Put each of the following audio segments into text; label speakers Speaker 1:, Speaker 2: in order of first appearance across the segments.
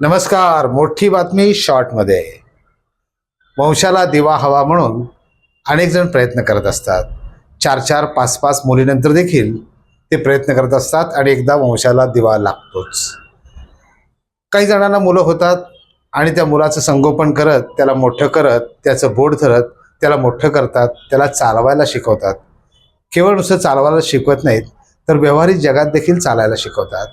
Speaker 1: नमस्कार मोठी बातमी शॉर्टमध्ये. वंशाला दिवा हवा म्हणून अनेक जण प्रयत्न करत असतात. चार चार पाच पाच मुलीनंतर देखील ते प्रयत्न करत असतात आणि एकदा वंशाला दिवा लागतोच. काही जणांना मुलं होतात आणि त्या मुलाचं संगोपन करत त्याला मोठं करत त्याचं बोट धरत त्याला मोठं करतात त्याला चालवायला शिकवतात. केवळ नुसतं चालवायला शिकवत नाहीत तर व्यवहारिक जगात देखील चालायला शिकवतात.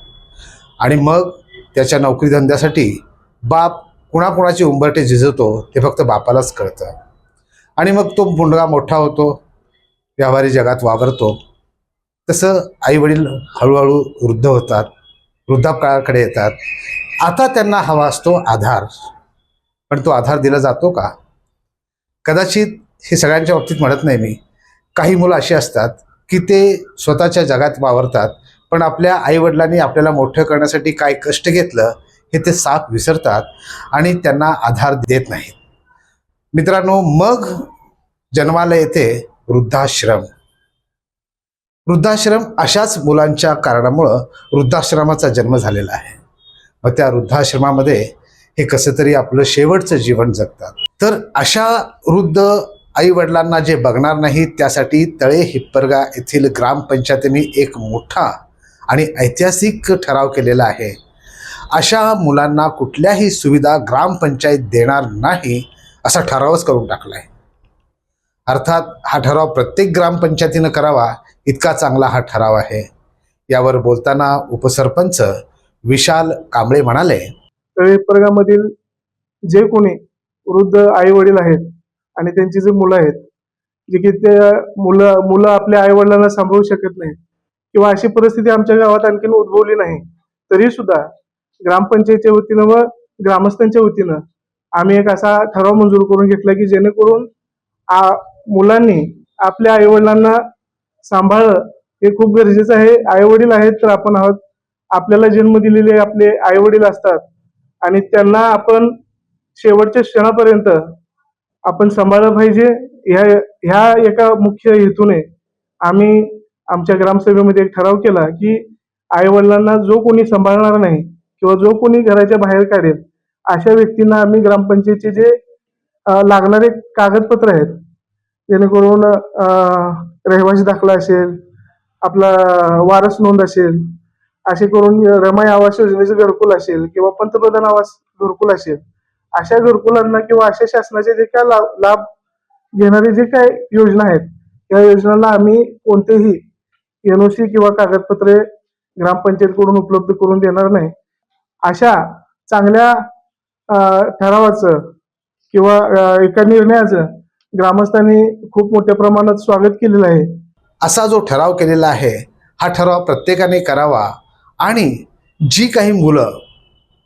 Speaker 1: आणि मग त्याच्या नोकरी धंद्यासाठी बाप कुणाकुणाची उंबरटे झिजवतो ते फक्त बापालाच कळतं. आणि मग तो मुलगा मोठा होतो व्यावहारी जगात वावरतो. तसं आईवडील हळूहळू वृद्ध होतात वृद्धापकाळाकडे येतात. आता त्यांना हवा असतो आधार. पण तो आधार दिला जातो का? कदाचित हे सगळ्यांच्या बाबतीत म्हणत नाही मी. काही मुलं अशी असतात की ते स्वतःच्या जगात वावरतात पण आपल्या आईवडिलांनी आपल्याला मोठं करण्यासाठी काय कष्ट घेतलं हे ते साप विसरतात आणि त्यांना आधार देत नाहीत. मित्रांनो मग जन्माला येते वृद्धाश्रम. वृद्धाश्रम अशाच मुलांच्या कारणामुळं वृद्धाश्रमाचा जन्म झालेला आहे. मग त्या वृद्धाश्रमामध्ये हे कसं तरी आपलं शेवटचं जीवन जगतात. तर अशा वृद्ध आई वडिलांना जे बघणार नाही त्यासाठी तळे हिप्परगा येथील ग्रामपंचायतीने एक मोठा आणि ऐतिहासिक ठराव केलेला आहे. अशा मुलांना कुठल्याही सुविधा ग्रामपंचायत देणार नाही असा ठरावच करून टाकला आहे अर्थात हा ठराव प्रत्येक ग्रामपंचायतीनं करावा इतका चांगला हा ठराव आहे. यावर बोलताना उपसरपंच विशाल कांबळे म्हणाले
Speaker 2: तळेपरगामधील जे कोणी वृद्ध आई वडील आहेत आणि त्यांची जी मुलं आहेत जे की ते मुलं मुलं आपल्या आई वडिलांना सांभाळू शकत नाहीत किंवा अशी परिस्थिती आमच्या गावात आणखीन उद्भवली नाही. तरी सुद्धा ग्रामपंचायतच्या वतीनं व ग्रामस्थांच्या वतीनं आम्ही एक असा ठराव मंजूर करून घेतला की जेणेकरून आ मुलांनी आपल्या आई वडिलांना सांभाळणं हे खूप गरजेचं आहे. आई वडील आहेत तर आपण आहोत. आपल्याला जन्म दिलेले आपले आई वडील असतात. आणि त्यांना आपण शेवटच्या क्षणापर्यंत आपण सांभाळलं पाहिजे. ह्या ह्या एका मुख्य हेतूने आम्ही आमच्या ग्रामसभेमध्ये एक ठराव केला की आई वडिलांना जो कोणी सांभाळणार नाही किंवा जो कोणी घराच्या बाहेर काढेल अशा व्यक्तींना आम्ही ग्रामपंचायतचे जे लागणारे कागदपत्र आहेत जेणेकरून रहिवासी दाखला असेल आपला वारस नोंद असेल असे करून रमाई आवास योजनेचं घरकुल असेल किंवा पंतप्रधान आवास घरकुल असेल अशा घरकुलांना किंवा अशा शासनाचे जे काय लाभ लाभ घेणारे जे काय योजना आहेत या योजनांना आम्ही कोणतेही एनओसी किंवा कागदपत्रे ग्रामपंचायतकडून उपलब्ध करून देणार नाही. अशा चांगल्या ठरावाचं किंवा एका निर्णयाचं ग्रामस्थांनी खूप मोठ्या प्रमाणात स्वागत केलेलं आहे.
Speaker 1: असा जो ठराव केलेला आहे हा ठराव प्रत्येकाने करावा आणि जी काही मुलं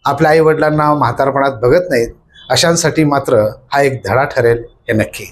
Speaker 1: आपल्या आईवडिलांना म्हातारपणात बघत नाहीत अशांसाठी मात्र हा एक धडा ठरेल हे नक्की.